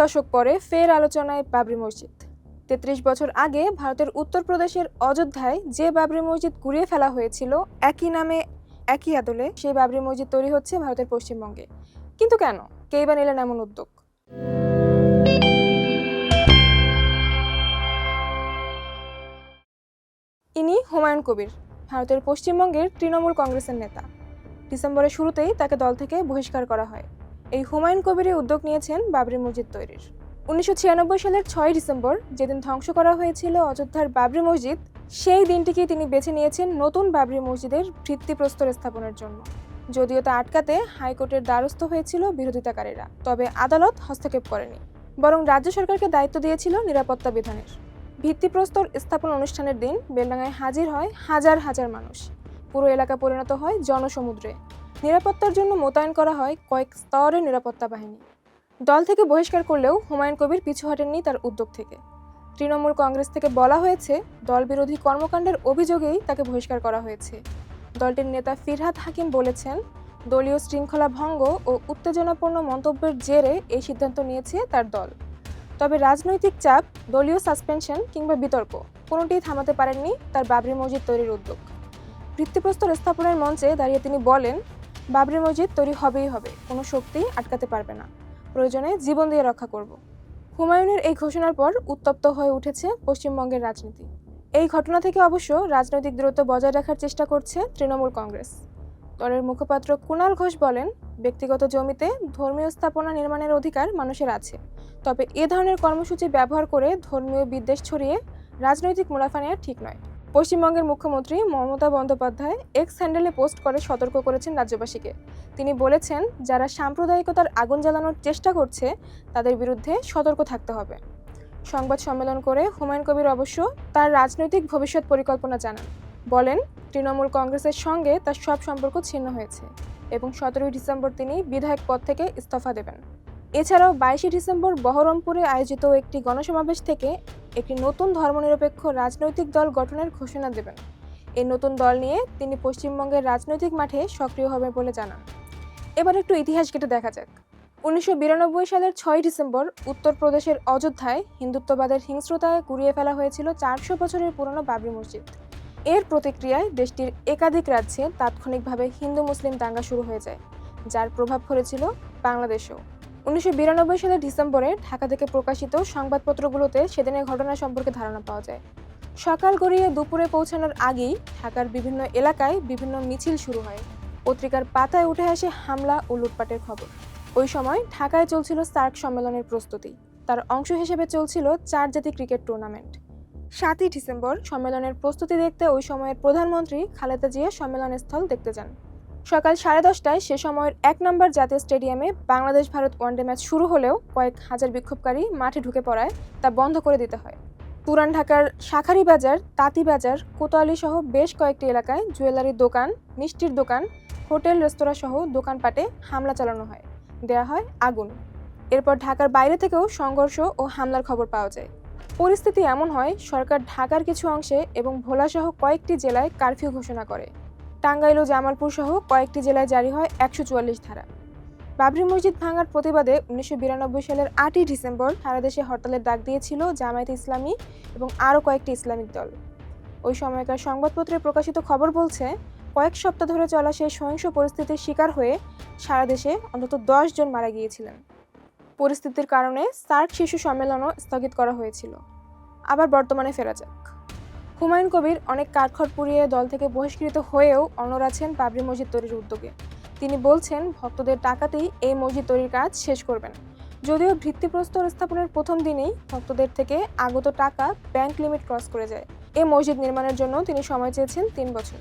দশক পরে ফের আলোচনায় বাবরি মসজিদ। তেত্রিশ বছর আগে ভারতের উত্তরপ্রদেশের অযোধ্যায় যে বাবরি মসজিদ গুড়িয়ে ফেলা হয়েছিল, একই নামে, একই আদলে সেই বাবরি মসজিদ তৈরি হচ্ছে ভারতের পশ্চিমবঙ্গে। কিন্তু কেন? কেই বা নিলেন এমন উদ্যোগ? ইনি হুমায়ুন কবির, ভারতের পশ্চিমবঙ্গের তৃণমূল কংগ্রেসের নেতা। ডিসেম্বরের শুরুতেই তাকে দল থেকে বহিষ্কার করা হয়। এই হুমায়ুন কবিরই উদ্যোগ নিয়েছেন বাবরি মসজিদ তৈরির। উনিশশো ছিয়ানব্বই সালের ছয় ডিসেম্বর যেদিন ধ্বংস করা হয়েছিল অযোধ্যার বাবরি মসজিদ, সেই দিনটিকেই তিনি বেছে নিয়েছেন নতুন বাবরি মসজিদের ভিত্তিপ্রস্তর স্থাপনের জন্য। যদিও তা আটকাতে হাইকোর্টের দ্বারস্থ হয়েছিল বিরোধিতাকারীরা, তবে আদালত হস্তক্ষেপ করেনি, বরং রাজ্য সরকারকে দায়িত্ব দিয়েছিল নিরাপত্তা বিধানের। ভিত্তিপ্রস্তর স্থাপন অনুষ্ঠানের দিন বেলডাঙ্গায় হাজির হয় হাজার হাজার মানুষ। পুরো এলাকা পরিণত হয় জনসমুদ্রে। নিরাপত্তার জন্য মোতায়েন করা হয় কয়েক স্তরের নিরাপত্তা বাহিনী। দল থেকে বহিষ্কার করলেও হুমায়ুন কবির পিছু হটেননি তার উদ্যোগ থেকে। তৃণমূল কংগ্রেস থেকে বলা হয়েছে দল বিরোধী কর্মকাণ্ডের অভিযোগেই তাকে বহিষ্কার করা হয়েছে। দলটির নেতা ফিরহাদ হাকিম বলেছেন, দলীয় শৃঙ্খলা ভঙ্গ ও উত্তেজনাপূর্ণ মন্তব্যের জেরে এই সিদ্ধান্ত নিয়েছে তার দল। তবে রাজনৈতিক চাপ, দলীয় সাসপেনশন কিংবা বিতর্ক কোনোটিই থামাতে পারেননি তার বাবরি মসজিদ তৈরির উদ্যোগ। ভিত্তিপ্রস্তর স্থাপনের মঞ্চে দাঁড়িয়ে তিনি বলেন বাবরি মসজিদ তৈরি হবেই হবে, কোনো শক্তি আটকাতে পারবে না। প্রয়োজনে জীবন দিয়ে রক্ষা করব। হুমায়ুনের এই ঘোষণার পর উত্তপ্ত হয়ে উঠেছে পশ্চিমবঙ্গের রাজনীতি। এই ঘটনা থেকে অবশ্য রাজনৈতিক দূরত্ব বজায় রাখার চেষ্টা করছে তৃণমূল কংগ্রেস। দলের মুখপাত্র কুণাল ঘোষ বলেন, ব্যক্তিগত জমিতে ধর্মীয় স্থাপনা নির্মাণের অধিকার মানুষের আছে। তবে এ ধরনের কর্মসূচি ব্যবহার করে ধর্মীয় বিদ্বেষ ছড়িয়ে রাজনৈতিক মুনাফা নেওয়া ঠিক নয়। পশ্চিমবঙ্গের মুখ্যমন্ত্রী মমতা বন্দ্যোপাধ্যায় এক্স হ্যান্ডেলে পোস্ট করে সতর্ক করেছেন রাজ্যবাসীকে। তিনি বলেছেন, যারা সাম্প্রদায়িকতার আগুন জ্বালানোর চেষ্টা করছে, তাদের বিরুদ্ধে সতর্ক থাকতে হবে। সংবাদ সম্মেলন করে হুমায়ুন কবির অবশ্য তার রাজনৈতিক ভবিষ্যৎ পরিকল্পনা জানান। বলেন, তৃণমূল কংগ্রেসের সঙ্গে তার সব সম্পর্ক ছিন্ন হয়েছে এবং সতেরোই ডিসেম্বর তিনি বিধায়ক পদ থেকে ইস্তফা দেবেন। এছাড়াও বাইশে ডিসেম্বর বহরমপুরে আয়োজিত একটি গণসমাবেশ থেকে একটি নতুন ধর্মনিরপেক্ষ রাজনৈতিক দল গঠনের ঘোষণা দেবেন। এই নতুন দল নিয়ে তিনি পশ্চিমবঙ্গের রাজনৈতিক মাঠে সক্রিয় হবে বলে জানান। এবার একটু ইতিহাস কেটে দেখা যাক। উনিশশো বিরানব্বই সালের ছয় ডিসেম্বর উত্তরপ্রদেশের অযোধ্যায় হিন্দুত্ববাদের হিংস্রতায় কুড়িয়ে ফেলা হয়েছিল চারশো বছরের পুরনো বাবরি মসজিদ। এর প্রতিক্রিয়ায় দেশটির একাধিক রাজ্যে তাৎক্ষণিকভাবে হিন্দু মুসলিম দাঙ্গা শুরু হয়ে যায়, যার প্রভাব পড়েছিল বাংলাদেশেও। উনিশশো বিরানব্বই সালের ডিসেম্বরে ঢাকা থেকে প্রকাশিত সংবাদপত্রগুলোতে সেদিনের ঘটনা সম্পর্কে ধারণা পাওয়া যায়। সকাল গড়িয়ে দুপুরে পৌঁছানোর আগেই ঢাকার বিভিন্ন এলাকায় বিভিন্ন মিছিল শুরু হয়। পত্রিকার পাতায় উঠে আসে হামলা ও লুটপাটের খবর। ওই সময় ঢাকায় চলছিল সার্ক সম্মেলনের প্রস্তুতি। তার অংশ হিসেবে চলছিল চার জাতি ক্রিকেট টুর্নামেন্ট। সাতই ডিসেম্বর সম্মেলনের প্রস্তুতি দেখতে ওই সময়ের প্রধানমন্ত্রী খালেদা জিয়া সম্মেলন স্থল দেখতে যান। সকাল সাড়ে দশটায় সে সময়ের এক নম্বর জাতীয় স্টেডিয়ামে বাংলাদেশ ভারত ওয়ানডে ম্যাচ শুরু হলেও কয়েক হাজার বিক্ষোভকারী মাঠে ঢুকে পড়ায় তা বন্ধ করে দিতে হয়। পুরান ঢাকার শাখারি বাজার, তাঁতি বাজার, কোতোয়ালি সহ বেশ কয়েকটি এলাকায় জুয়েলারির দোকান, মিষ্টির দোকান, হোটেল, রেস্তোরাঁ সহ দোকানপাটে হামলা চালানো হয়। দেয়া হয় আগুন। এরপর ঢাকার বাইরে থেকেও সংঘর্ষ ও হামলার খবর পাওয়া যায়। পরিস্থিতি এমন হয়, সরকার ঢাকার কিছু অংশে এবং ভোলাসহ কয়েকটি জেলায় কারফিউ ঘোষণা করে। টাঙ্গাইল ও জামালপুর সহ কয়েকটি জেলায় জারি হয় একশো চুয়াল্লিশ ধারা। বাবরি মসজিদ ভাঙার প্রতিবাদে উনিশশো বিরানব্বই সালের আটই ডিসেম্বর সারা দেশে হরতালের ডাক দিয়েছিল জামায়াতে ইসলামী এবং আরও কয়েকটি ইসলামিক দল। ওই সময়কার সংবাদপত্রে প্রকাশিত খবর বলছে, কয়েক সপ্তাহ ধরে চলা সেই সহিংস পরিস্থিতির শিকার হয়ে সারা দেশে অন্তত দশ জন মারা গিয়েছিলেন। পরিস্থিতির কারণে সার্ক শিশু সম্মেলনও স্থগিত করা হয়েছিল। আবার বর্তমানে ফেরা যাক। হুমায়ুন কবির অনেক কাঠখড় পুড়িয়ে দল থেকে বহিষ্কৃত হয়েও অনর আছেন বাবরি মসজিদ তৈরির উদ্যোগে। তিনি বলছেন, ভক্তদের টাকাতেই এই মসজিদ তৈরির কাজ শেষ করবেন। যদিও ভিত্তিপ্রস্তর স্থাপনের প্রথম দিনেই ভক্তদের থেকে আগত টাকা ব্যাংক লিমিট ক্রস করে যায়। এই মসজিদ নির্মাণের জন্য তিনি সময় চেয়েছেন তিন বছর।